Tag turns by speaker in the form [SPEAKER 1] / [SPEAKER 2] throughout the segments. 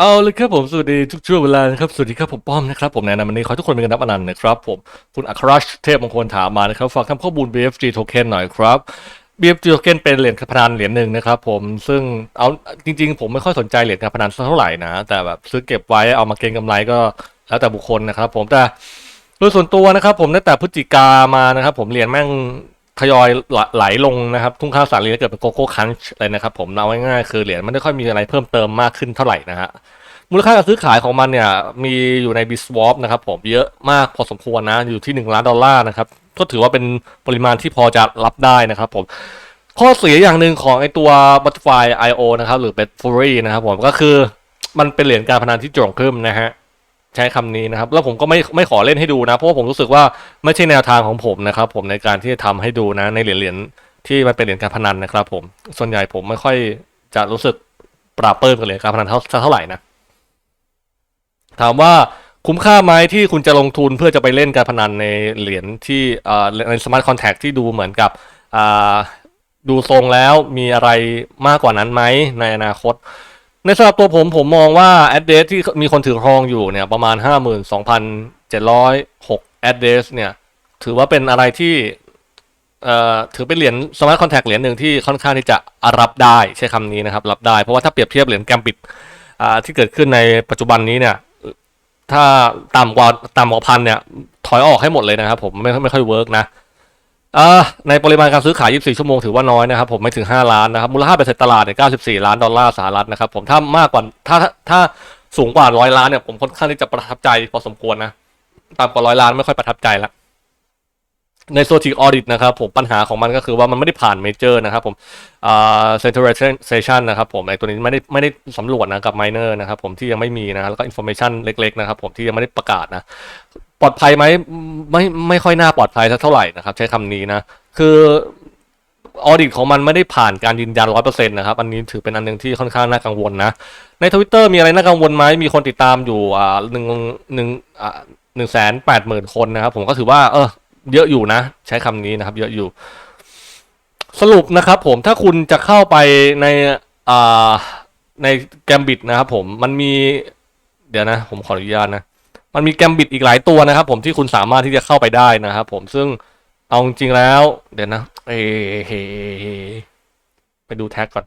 [SPEAKER 1] เอาเลยครับผมสวัสดีทุกช่วงเวลานะครับสวัสดีครับผมป้อมนะครับผมแนะนำวันนี้ขอทุกคนเป็นกันนับอนันต์นะครับผมคุณอัครชเทพมงคลถามมานะครับฝากทำข้อมูล BFG token หน่อยครับ BFG token เป็นเหรียญการพนันเหรียญหนึ่งนะครับผมซึ่งเอาจริง ๆ ผมไม่ค่อยสนใจเหรียญการพนันเท่าไหร่นะ แต่แบบซื้อเก็บไว้เอามาเก็งกำไรก็แล้วแต่บุคคลนะครับผมแต่โดยส่วนตัวนะครับผมตั้งแต่พฤศจิกามานะครับผมเหรียญแม่ง ทยอยไหลลงนะครับ ทุ่งข้าวสารเหรีเกิดเป็นโกโก้คันช์เลยนะครับผมเอาง่ายๆคือเหรียญมันไม่ค่อยมีอะไรเพิ่มเติมมากขึ้นเท่าไหร่นะฮะมูลค่าการซื้อขายของมันเนี่ยมีอยู่ใน b i s w a p นะครับผมเยอะมากพอสมควรนะอยู่ที่ 1 ล้านดอลลาร์นะครับก็ถือว่าเป็นปริมาณที่พอจะรับได้นะครับผมข้อเสียอย่างหนึ่งของไอตัว Butterfly IO นะครับหรือ b e t f u r y นะครับผมก็คือมันเป็นเหรียญการพนันที่โจ่งขึ้นนะฮะ ใช้คำนี้นะครับ แล้วผมก็ไม่ไม่ขอเล่นให้ดูนะ เพราะว่าผมรู้สึกว่าไม่ใช่แนวทางของผมนะครับ ผมในการที่จะทำให้ดูนะในเหรียญเหรียญที่มันเป็นเหรียญการพนันนะครับ ผมส่วนใหญ่ผมไม่ค่อยจะรู้สึกปราบเปิ่มกับเหรียญการพนันเท่าเท่าไหร่นะถามว่าคุ้มค่าไหมที่คุณจะลงทุนเพื่อจะไปเล่นการพนันในเหรียญที่อ่อในสมาร์ทคอนแท็กที่ดูเหมือนกับอ่าดูทรงแล้วมีอะไรมากกว่านั้นไหมในอนาคต ในสำหรับตัวผมผมมองว่า address ที่มีคนถือครองอยู่เนี่ยประมาณ 52,706 address เนี่ยถือว่าเป็นอะไรที่เอ่อถือเป็นเหรียญ smart contract เหรียญหนึ่งที่ค่อนข้างที่จะรับได้ใช้คำนี้นะครับ รับได้เพราะว่าถ้าเปรียบเทียบเหรียญแกมปิดอ่าที่เกิดขึ้นในปัจจุบันนี้เนี่ยถ้าต่ำกว่าต่ำกว่าพันเนี่ยถอยออกให้หมดเลยนะครับผมไม่ไม่ค่อยเวิร์กนะ ในปริมาณการซื้อขาย 24 ชั่วโมงถือว่าน้อยนะครับผมไม่ถึง 5 ล้านนะครับมูลค่าเบ็ดเสร็จตลาดเนี่ย94 ล้านดอลลาร์สหรัฐนะครับผมถ้ามากกว่าถ้าถ้าถ้าสูงกว่า100ล้านเนี่ยผมค่อนข้างที่จะประทับใจพอสมควรนะต่ำกว่า100ล้านไม่ค่อยประทับใจละ ในโซทิกออดิตนะครับผมปัญหาของมันก็คือว่ามันไม่ได้ผ่านเมเจอร์นะครับผมอ่า centralization นะครับผมไอตัวนี้ไม่ได้ไม่ได้สำรวจนะกับ miner นะครับผมที่ยังไม่มีนะแล้วก็ information เล็กๆนะครับผมที่ยังไม่ได้ประกาศนะปลอดภัยไหมไม่ไม่ค่อยน่าปลอดภัยสักเท่าไหร่นะครับใช้คำนี้นะคือออดิตของมันไม่ได้ผ่านการยืนยันร้อยเปอร์เซ็นต์นะครับ อันนี้ถือเป็นอันหนึ่งที่ค่อนข้างน่ากังวลนะ ในทวิตเตอร์มีอะไรน่ากังวลไหมมีคนติดตามอยู่อ่าหนึ่งหนึ่งอ่าหนึ่งแสนแปดหมื่นคนนะครับ ผมก็ถือว่าเออ เยอะอยู่นะ ใช้คำนี้นะครับ เยอะอยู่ สรุปนะครับผมถ้าคุณจะเข้าไปในอ่าในแกมบิดนะครับผมมันมี เดี๋ยวนะ ผมขออนุญาตนะ มันมีแกมบิดอีกหลายตัวนะครับ ผมที่คุณสามารถที่จะเข้าไปได้นะครับผมซึ่งเอาจริงแล้ว เดี๋ยวนะเอเไปดูแท็กก่อน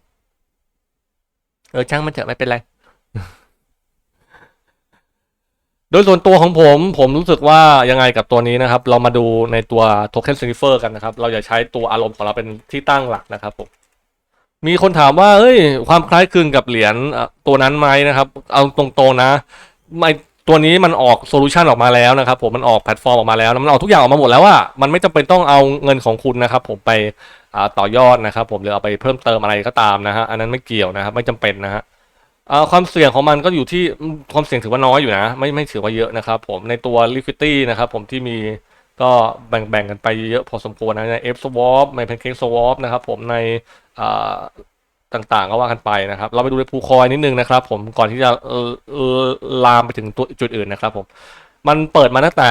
[SPEAKER 1] เออช่างมันเถอะไม่เป็นไร โดยส่วนตัวของผมผมรู้สึกว่ายังไงกับตัวนี้นะครับ เรามาดูในตัวโทเค็นซินิเฟอร์กันนะครับ เราอย่าใช้ตัวอารมณ์ของเราเป็นที่ตั้งหลักนะครับผมมีคนถามว่าเฮ้ย ความคล้ายคลึงกับเหรียญตัวนั้นไหมนะครับ เอาตรงๆนะไม่ตัวนี้มันออกโซลูชันออกมาแล้วนะครับ ผมมันออกแพลตฟอร์มออกมาแล้วมันออกทุกอย่างออกมาหมดแล้วว่ามันไม่จำเป็นต้องเอาเงินของคุณนะครับ ผมไปต่อยอดนะครับ ผมหรือเอาไปเพิ่มเติมอะไรก็ตามนะฮะอันนั้นไม่เกี่ยวนะครับ ไม่จำเป็นนะฮะ ความเสี่ยงของมันก็อยู่ที่ความเสี่ยงถือว่าน้อยอยู่นะ ไม่ไม่ถือว่าเยอะนะครับผมในตัว liquidity นะครับผมที่มีก็แบ่งแบ่งกันไปเยอะพอสมควรนะใน F swap ใน pancake swap นะครับผมในต่างๆก็ว่ากันไปนะครับ เราไปดูในพูคอยนิดนึงนะครับ ผมก่อนที่จะลามไปถึงตัวจุดอื่นนะครับผมมันเปิดมาตั้งแต่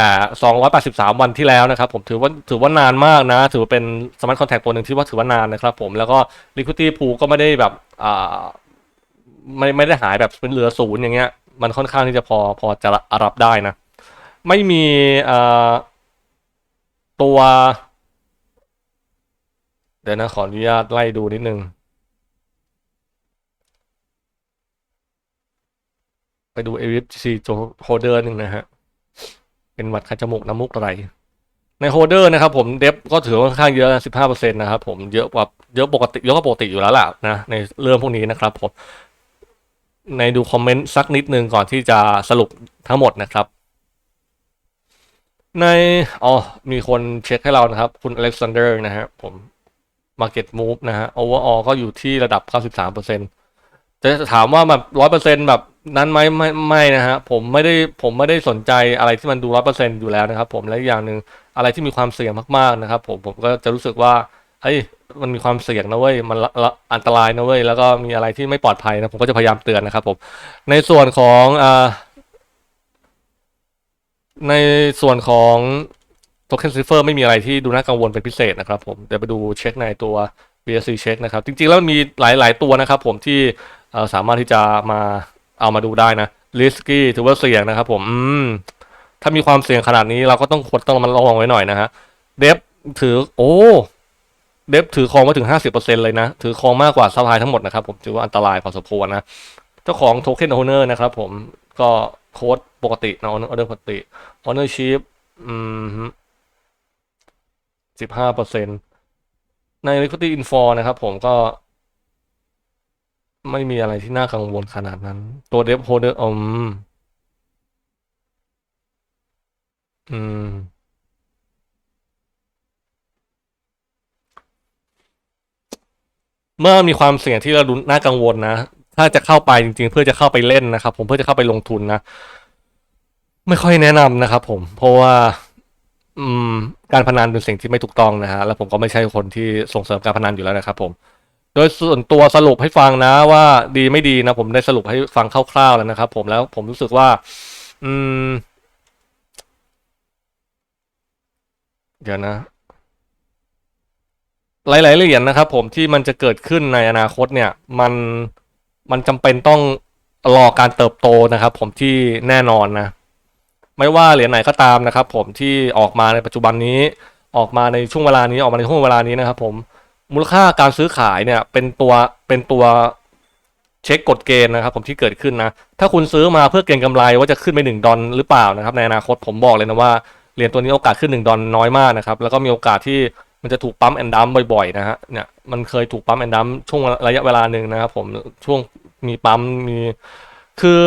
[SPEAKER 1] 283 วันที่แล้วนะครับ ผมถือว่าถือว่านานมากนะ ถือว่าเป็นสมาร์ทคอนแทคตัวหนึ่งที่ว่าถือว่านานนะครับ ผมแล้วก็ Liquidity Pool ก็ไม่ได้แบบ ไม่ไม่ได้หายแบบเป็นเหลือศูนย์อย่างเงี้ย มันค่อนข้างที่จะพอพอจะรับได้นะ ไม่มีตัว เดี๋ยวนะขออนุญาตไล่ดูนิดนึง ไปดู AFC โฮเดอร์หนึ่งนะฮะ เป็นหวัดคัดจมูกน้ำมูกไหลในโฮเดอร์นะครับผมเดฟก็ถือว่าค่อนข้างเยอะนะสิบห้าเปอร์เซ็นต์นะครับผมเยอะกว่าเยอะปกติเยอะกว่าปกติอยู่แล้วล่ะนะในเรื่องพวกนี้นะครับผม ในดูคอมเมนต์สักนิดนึงก่อนที่จะสรุปทั้งหมดนะครับ ในอ๋อมีคนเช็คให้เรานะครับ คุณอเล็กซานเดอร์นะฮะผม Market Move นะฮะ Overall ก็อยู่ที่ระดับ 93เปอร์เซ็นต์จะถามว่าแบบร้อยเปอร์เซ็นแบบนั้นไหมไม่ไม่นะฮะผมไม่ได้ผมไม่ได้สนใจอะไรที่มันดูร้อยเปอร์เซ็นอยู่แล้วนะครับ ผมและอีกอย่างหนึ่งอะไรที่มีความเสี่ยงมากๆนะครับ ผมผมก็จะรู้สึกว่า เฮ้ยมันมีความเสี่ยงนะเว้ยมันอันตรายนะเว้ยแล้วก็มีอะไรที่ไม่ปลอดภัยนะผมก็จะพยายามเตือนนะครับผมในส่วนของอ่าในส่วนของโทเค็นซิฟเฟอร์ไม่มีอะไรที่ดูน่ากังวลเป็นพิเศษนะครับผมเดี๋ยวไปดูเช็คในตัว BSC เช็คนะครับ จริงๆ แล้วมีหลายๆตัวนะครับผมที่สามารถที่จะมาเอามาดูได้นะ risky ถือว่าเสี่ยงนะครับผมถ้ามีความเสี่ยงขนาดนี้เราก็ต้องควรต้องมันระวังไว้หน่อยนะฮะเดฟถือโอ้ เดฟถือครองมาถึงห้าสิบเปอร์เซ็นเลยนะ ถือครองมากกว่าซัพพลายทั้งหมดนะครับผมถือว่าอันตรายพอสมควรนะ เจ้าของโทเค็นโอเนอร์นะครับผมก็โค้ดปกตินะออเดอร์ปกติ ownership อืมสิบห้าเปอร์เซ็นใน liquidity info นะครับผมก็ ไม่มีอะไรที่น่ากังวลขนาดนั้น ตัวเดฟโฮเดอร์อืมอืม เมื่อมีความเสี่ยงที่เราดูน่ากังวลนะ ถ้าจะเข้าไปจริง ๆ เพื่อจะเข้าไปเล่นนะครับ ผมเพื่อจะเข้าไปลงทุนนะ ไม่ค่อยแนะนำนะครับผม เพราะว่า อืม การพนันเป็นสิ่งที่ไม่ถูกต้องนะฮะ แล้วผมก็ไม่ใช่คนที่ส่งเสริมการพนันอยู่แล้วนะครับ ผม โดยส่วนตัวสรุปให้ฟังนะ ว่าดีไม่ดีนะ ผมได้สรุปให้ฟังคร่าวๆแล้วนะครับ ผมแล้วผมรู้สึกว่า อืม เดี๋ยวนะ หลายๆเหรียญนะครับ ผมที่มันจะเกิดขึ้นในอนาคตเนี่ย มันมันจำเป็นต้องรอการเติบโตนะครับ ผมที่แน่นอนนะ ไม่ว่าเหรียญไหนก็ตามนะครับ ผมที่ออกมาในปัจจุบันนี้ออกมาในช่วงเวลานี้ออกมาในช่วงเวลานี้นะครับ ผมมูลค่าการซื้อขายเนี่ยเป็นตัวเป็นตัวเช็คกฎเกณฑ์นะครับ ผมที่เกิดขึ้นนะถ้าคุณซื้อมาเพื่อเก็งกำไรว่าจะขึ้นไปหนึ่งดอลหรือเปล่านะครับ ในอนาคตผมบอกเลยนะว่าเหรียญตัวนี้โอกาสขึ้นหนึ่งดอลน้อยมากนะครับ แล้วก็มีโอกาสที่ มันจะถูกปั๊มแอนดัมบ่อยๆนะฮะเนี่ยมันเคยถูกปั๊มแอนดัมช่วงระยะเวลาหนึ่งนะครับผมช่วงมีปั๊มมีคือ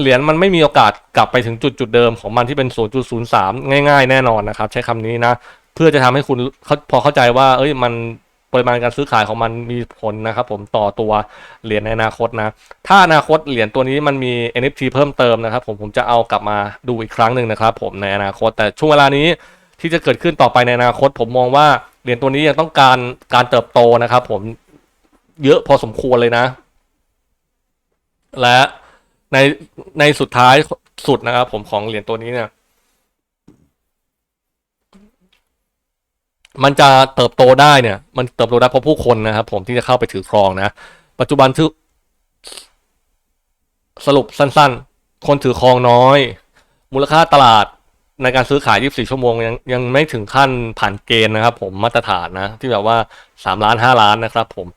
[SPEAKER 1] เหรียญมันไม่มีโอกาสกลับไปถึงจุดจุดเดิมของมันที่เป็น 0.03 ง่าย ๆ แน่นอนนะครับ ใช้คำนี้นะ เพื่อจะทำให้คุณเขาพอเข้าใจว่า เอ้ยมันปริมาณการซื้อขายของมันมีผลนะครับผมต่อตัวเหรียญในอนาคตนะ ถ้าอนาคตเหรียญตัวนี้มันมี NFT เพิ่มเติมนะครับผมผมจะเอากลับมาดูอีกครั้งหนึ่งนะครับผมในอนาคตแต่ช่วงเวลานี้ที่จะเกิดขึ้นต่อไปในอนาคต ผมมองว่า เหรียญตัวนี้ยังต้องการการเติบโตนะครับ ผมเยอะพอสมควรเลยนะ และในในสุดท้ายสุดนะครับ ผมของเหรียญตัวนี้เนี่ย มันจะเติบโตได้เนี่ย มันเติบโตได้เพราะผู้คนนะครับ ผมที่จะเข้าไปถือครองนะ ปัจจุบันที่สรุปสั้น ๆ คนถือครองน้อย มูลค่าตลาด ในการซื้อขาย 24 ชั่วโมงยังยังไม่ถึงขั้นผ่านเกณฑ์นะครับผมมาตรฐานนะ ที่แบบว่า 3 ล้าน 5 ล้านนะครับผม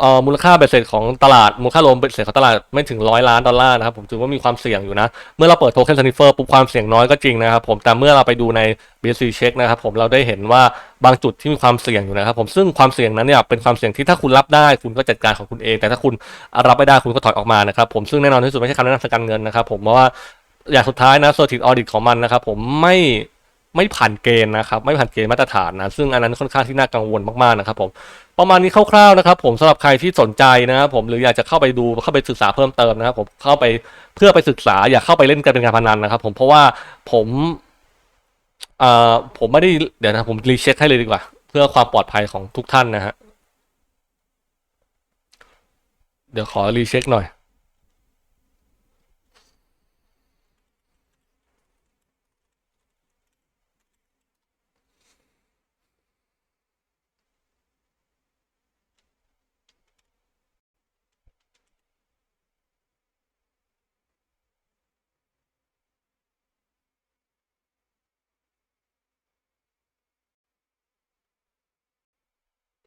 [SPEAKER 1] เอ่อมูลค่าเบ็ดเสร็จของตลาดมูลค่ารวมเบ็ดเสร็จของตลาดไม่ถึงร้อยล้านดอลลาร์นะครับผมถือว่ามีความเสี่ยงอยู่นะ เมื่อเราเปิดโทเค็นสนิเฟอร์ปุ๊บความเสี่ยงน้อยก็จริงนะครับผมแต่เมื่อเราไปดูใน BSC Check นะครับผมเราได้เห็นว่าบางจุดที่มีความเสี่ยงอยู่นะครับผมซึ่งความเสี่ยงนั้นเนี่ยเป็นความเสี่ยงที่ถ้าคุณรับได้คุณก็จัดการของคุณเอง แต่ถ้าคุณรับไม่ได้คุณก็ถอยออกมานะครับผมซึ่งแน่นอนที่สุดไม่ใช่คำแนะนำทางการเงินนะครับผมเพราะว่า อย่างสุดท้ายนะ Certic Audit ของมันนะครับ ผมไม่ไม่ผ่านเกณฑ์นะครับ ไม่ผ่านเกณฑ์มาตรฐานนะซึ่งอันนั้นค่อนข้างที่น่ากังวลมากๆนะครับผมประมาณนี้คร่าวๆนะครับ ผมสำหรับใครที่สนใจนะครับผมหรืออยากจะเข้าไปดูเข้าไปศึกษาเพิ่มเติมนะครับผมเข้าไปเพื่อไปศึกษาอย่าเข้าไปเล่นการเป็นการพนันนะครับ ผมเพราะว่าผมเอ่อผมไม่ได้เดี๋ยวนะผมรีเช็คให้เลยดีกว่า เพื่อความปลอดภัยของทุกท่านนะฮะเดี๋ยวขอรีเช็คหน่อย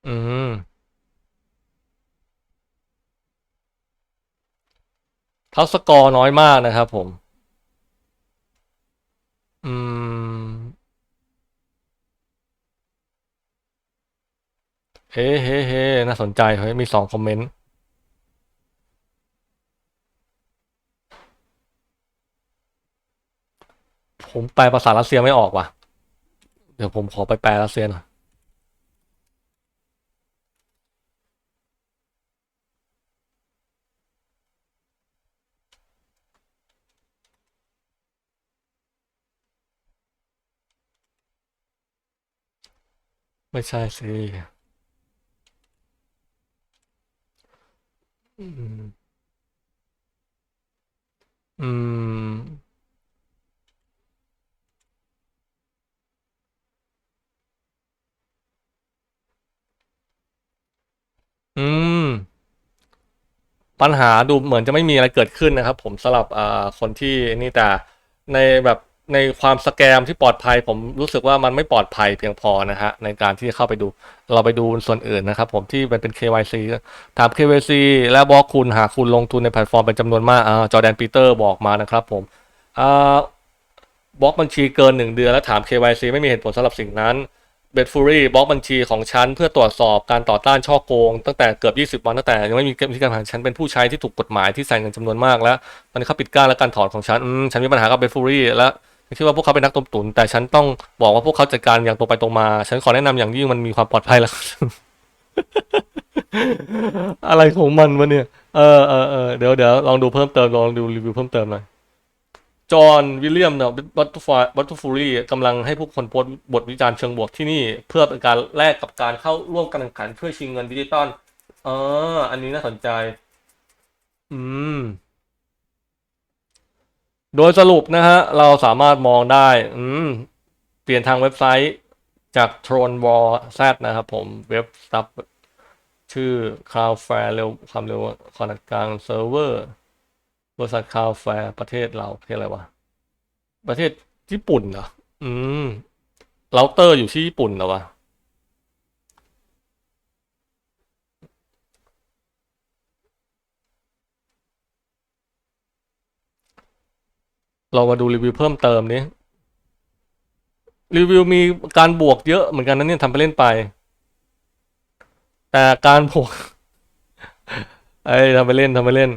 [SPEAKER 1] อืมเขาสกอร์น้อยมากนะครับผม อืม เฮ้เฮ้เฮ้น่าสนใจเฮ้ยมีสองคอมเมนต์ ผมแปลภาษารัสเซียไม่ออกว่ะ เดี๋ยวผมขอไปแปลรัสเซียหน่อย ไม่ใช่สิอืม อืม อืม ปัญหาดูเหมือนจะไม่มีอะไรเกิดขึ้นนะครับ ผมสำหรับอ่าคนที่นี่แต่ในแบบ ในความสแกมที่ปลอดภัย ผมรู้สึกว่ามันไม่ปลอดภัยเพียงพอนะฮะในการที่จะเข้าไปดู เราไปดูส่วนอื่นนะครับ ผมที่มันเป็น KYC ถาม KYC และบอกคุณหากคุณลงทุนในแพลตฟอร์มเป็นจำนวนมากอ่าจอแดนปีเตอร์บอกมานะครับ ผมอ่าบล็อกบัญชีเกินหนึ่งเดือนแล้วถาม KYC ไม่มีเหตุผลสำหรับสิ่งนั้นเบดฟูรี่บล็อกบัญชีของฉันเพื่อตรวจสอบการต่อต้านช่อโกง ตั้งแต่เกือบ 20 วันตั้งแต่ยังไม่มีวิธีการผ่านฉันเป็นผู้ใช้ที่ถูกกฎหมายที่ใส่เงินจำนวนมากแล้วตอนนี้เขาปิดกั้นและการถอนของฉันฉันมีปัญหากับเบดฟูรี่และ คิดว่าพวกเขาเป็นนักต้มตุ๋นแต่ฉันต้องบอกว่าพวกเขาจัดการอย่างตรงไปตรงมา ฉันขอแนะนำอย่างยิ่งมันมีความปลอดภัยแล้วอะไรของมันวะเนี่ย เออเออเออเดี๋ยวเดี๋ยวลองดูเพิ่มเติม ลองดูรีวิวเพิ่มเติมหน่อย จอห์นวิลเลียมเนี่ยบัตตูฟบัตตูฟูรี่กำลังให้ผู้คนโพสต์บทวิจารณ์เชิงบวกที่นี่ เพื่อเป็นการแลกกับการเข้าร่วมการแข่งขันเพื่อชิงเงินดิจิตอลเออ อันนี้น่าสนใจ อืม โดยสรุปนะฮะ เราสามารถมองได้ อืม เปลี่ยนทางเว็บไซต์จาก Tron War Z นะครับผมเว็บซับชื่อ Cloudflare เร็วความเร็วขนาดกลางเซิร์ฟเวอร์บริษัท Cloudflare ประเทศเราประเทศอะไรวะ ประเทศญี่ปุ่นเหรอ อืมเราเตอร์อยู่ที่ญี่ปุ่นเหรอวะ เรามาดูรีวิวเพิ่มเติมนี้รีวิวมีการบวกเยอะเหมือนกันนะเนี่ยทำไปเล่นไป แต่การบวกไอ้ทำไปเล่นทำไปเล่น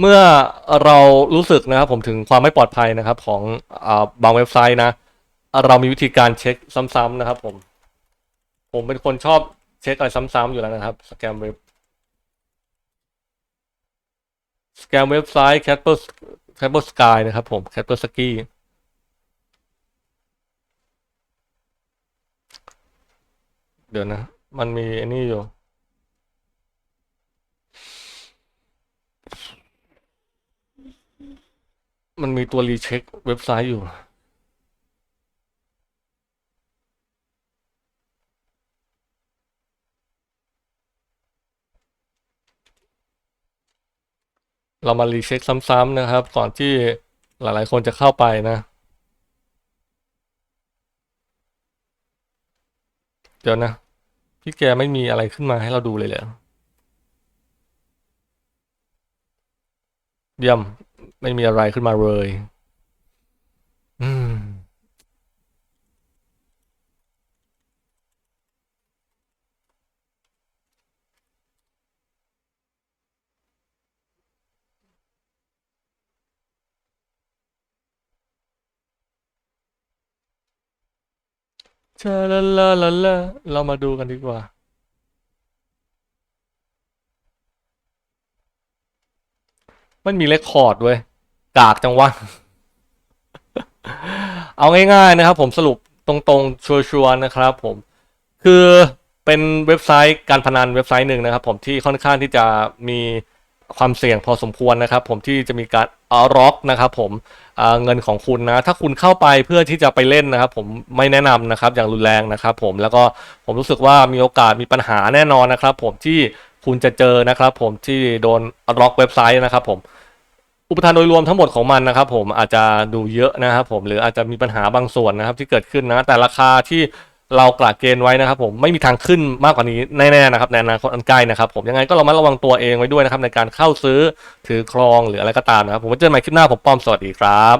[SPEAKER 1] เมื่อเรารู้สึกนะครับผมถึงความไม่ปลอดภัยนะครับ ของอบางเว็บไซต์นะ เรามีวิธีการเช็คซ้ำๆนะครับ ผม ผมเป็นคนชอบเช็คอะไรซ้ำๆอยู่แล้วนะครับสแกมเว็บสแกมเว็บไซต์ Casper s k y นะครับผม Casper Ski เดี๋ยวนะ มันมีอันนี้อยู่มันมีตัวรีเช็คเว็บไซต์อยู่ เรามารีเช็คซ้ำๆนะครับ ก่อนที่หลายๆคนจะเข้าไปนะ เดี๋ยวนะ พี่แกไม่มีอะไรขึ้นมาให้เราดูเลยเหรอเยี่ยมไม่มีอะไรขึ้นมาเลย ชาลาลาลาลาเรามาดูกันดีกว่า มันมีเรคคอร์ดเว้ยกากจังวะ เอาง่ายๆนะครับผมสรุปตรงๆ ชัวร์ๆนะครับผม คือเป็นเว็บไซต์การพนันเว็บไซต์หนึ่งนะครับผมที่ค่อนข้างที่จะมี ความเสี่ยงพอสมควรนะครับ ผมที่จะมีการอาล็อกนะครับ ผมเงินของคุณนะถ้าคุณเข้าไปเพื่อที่จะไปเล่นนะครับ ผมไม่แนะนำนะครับ อย่างรุนแรงนะครับ ผมแล้วก็ผมรู้สึกว่ามีโอกาสมีปัญหาแน่นอนนะครับ ผมที่คุณจะเจอนะครับ ผมที่โดนล็อกเว็บไซต์นะครับ ผมอุปทานโดยรวมทั้งหมดของมันนะครับ ผมอาจจะดูเยอะนะครับ ผมหรืออาจจะมีปัญหาบางส่วนนะครับ ที่เกิดขึ้นนะ แต่ราคาที่ เรากลาดเกณฑ์ไว้นะครับผมไม่มีทางขึ้นมากกว่านี้แน่ๆนะครับในอนาคตอันใกล้นะครับผมยังไงก็เรามาระวังตัวเองไว้ด้วยนะครับในการเข้าซื้อถือครองหรืออะไรก็ตามนะครับผมไว้เจอกันใหม่คลิปหน้าผมป้อมสวัสดีครับ